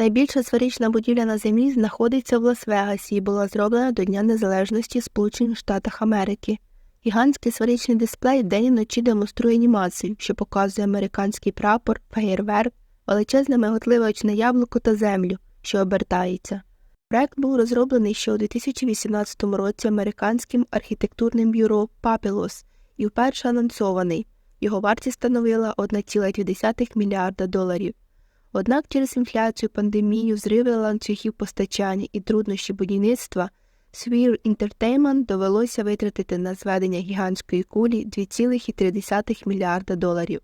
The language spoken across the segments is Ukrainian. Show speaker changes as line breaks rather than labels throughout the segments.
Найбільша сферична будівля на землі знаходиться в Лас-Вегасі і була зроблена до Дня Незалежності Сполучених Штатів Америки. Гігантський сферичний дисплей день і вночі демонструє анімацію, що показує американський прапор, феєрверк, величезне миготливе очне яблуко та землю, що обертається. Проект був розроблений ще у 2018 році американським архітектурним бюро Papillus і вперше анонсований. Його вартість становила 1,2 мільярда доларів. Однак через інфляцію, пандемію, зриви ланцюгів постачання і труднощі будівництва Sphere Entertainment довелося витратити на зведення гігантської кулі 2,3 мільярда доларів.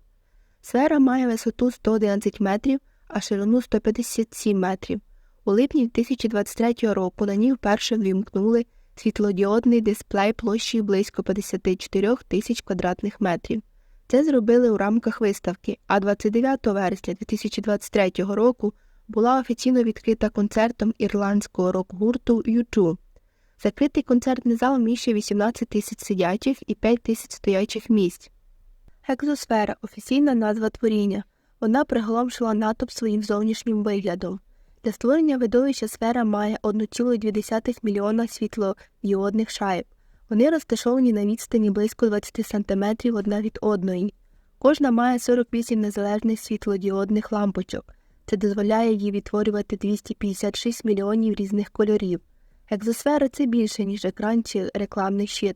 Сфера має висоту 111 метрів, а ширину 157 метрів. У липні 2023 року на ній вперше ввімкнули світлодіодний дисплей площею близько 54 тисяч квадратних метрів. Це зробили у рамках виставки, а 29 вересня 2023 року була офіційно відкрита концертом ірландського рок-гурту U2. Закритий концертний зал міщує 18 тисяч сидячих і 5 тисяч стоячих місць. Екзосфера офіційна назва творіння. Вона приголомшила натовп своїм зовнішнім виглядом. Для створення видовища сфера має 1,2 мільйона світлодіодних шайб. Вони розташовані на відстані близько 20 см одна від одної. Кожна має 48 незалежних світлодіодних лампочок. Це дозволяє їй відтворювати 256 мільйонів різних кольорів. Екзосфера це більше, ніж екран чи рекламний щит.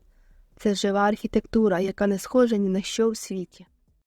Це жива архітектура, яка не схожа ні на що у світі.